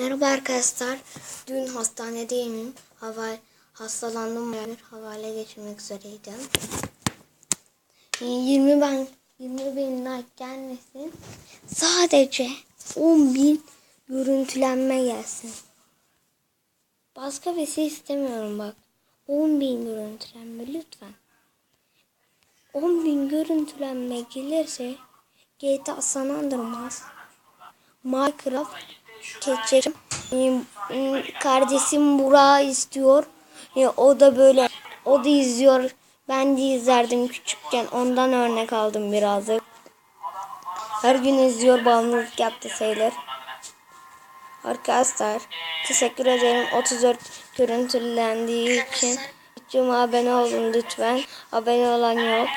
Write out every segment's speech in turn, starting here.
Merhaba arkadaşlar. Dün hastanedeyim. Hava hastalandım ve havale geçirmek üzereydim. Ee, 20 ben 20 bin like gelmesin. Sadece 10 bin görüntülenme gelsin. Başka bir şey istemiyorum bak. 10 bin görüntülenme lütfen. 10 bin görüntülenme gelirse GTA San Andreas Minecraft geçerim. Kardeşim Burak istiyor. O da böyle o da izliyor. Ben de izlerdim küçükken. Ondan örnek aldım birazcık. Her gün izliyor bağımlılık yaptı sayılır. Arkadaşlar teşekkür ederim 34 görüntülendiği için. Cuma abone olun lütfen. Abone olan yok.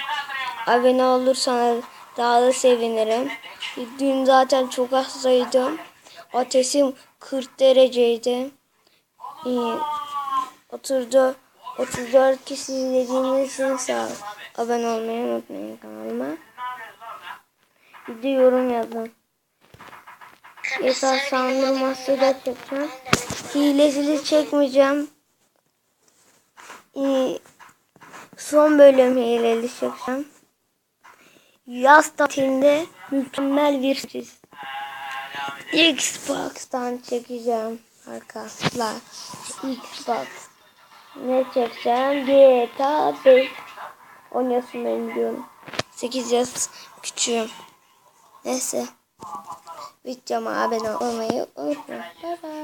Abone olursanız daha da sevinirim. Dün zaten çok hastaydım. Ateşim 40 dereceydi. Ee, oturdu. 34 kişi izlediğiniz için sağ olun. Abone olmayı unutmayın kanalıma. Bir de yorum yazın. Esas sandırması da çekeceğim. Hilesini çekmeyeceğim. Ee, son bölüm hileli çekeceğim. Yaz tatilinde mükemmel bir çiz. Xbox'tan çekeceğim arkadaşlar. Xbox. Ne çekeceğim? GTA 5. 10 yaşındayım diyorum. 8 yaş küçüğüm. Neyse. Videoma abone olmayı unutmayın. Bye bye.